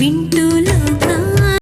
వింటూ